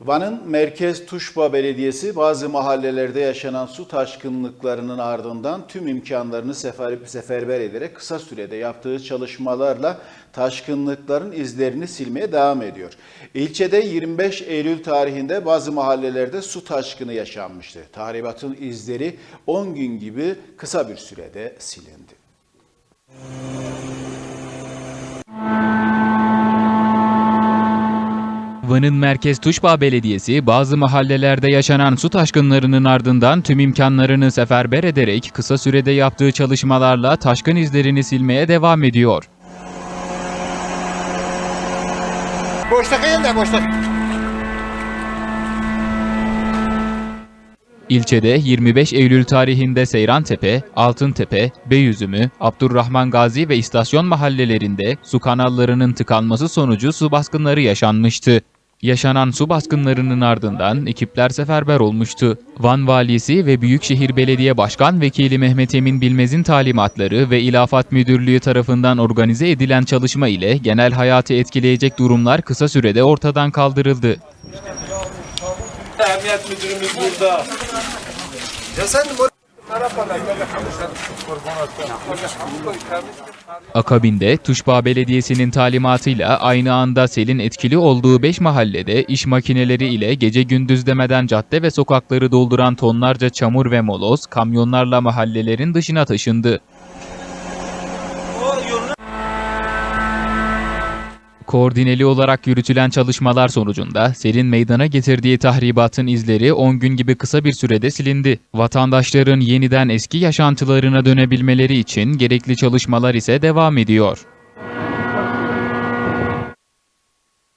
Van'ın Merkez Tuşba Belediyesi bazı mahallelerde yaşanan su taşkınlıklarının ardından tüm imkanlarını sefer, seferber ederek kısa sürede yaptığı çalışmalarla taşkınlıkların izlerini silmeye devam ediyor. İlçede 25 Eylül tarihinde bazı mahallelerde su taşkını yaşanmıştı. Tahribatın izleri 10 gün gibi kısa bir sürede silindi. Van'ın Merkez Tuşba Belediyesi bazı mahallelerde yaşanan su taşkınlarının ardından tüm imkanlarını seferber ederek kısa sürede yaptığı çalışmalarla taşkın izlerini silmeye devam ediyor. Boşta kayın da boşta. İlçede 25 Eylül tarihinde Seyrantepe, Altıntepe, Beyüzümü, Abdurrahman Gazi ve İstasyon mahallelerinde su kanallarının tıkanması sonucu su baskınları yaşanmıştı. Yaşanan su baskınlarının ardından ekipler seferber olmuştu. Van Valisi ve Büyükşehir Belediye Başkan Vekili Mehmet Emin Bilmez'in talimatları ve İlafat Müdürlüğü tarafından organize edilen çalışma ile genel hayatı etkileyecek durumlar kısa sürede ortadan kaldırıldı. Emniyet müdürümüz burada. Ya sen Akabinde Tuşba Belediyesi'nin talimatıyla aynı anda selin etkili olduğu 5 mahallede iş makineleri ile gece gündüz demeden cadde ve sokakları dolduran tonlarca çamur ve moloz kamyonlarla mahallelerin dışına taşındı. Koordineli olarak yürütülen çalışmalar sonucunda selin meydana getirdiği tahribatın izleri 10 gün gibi kısa bir sürede silindi. Vatandaşların yeniden eski yaşantılarına dönebilmeleri için gerekli çalışmalar ise devam ediyor.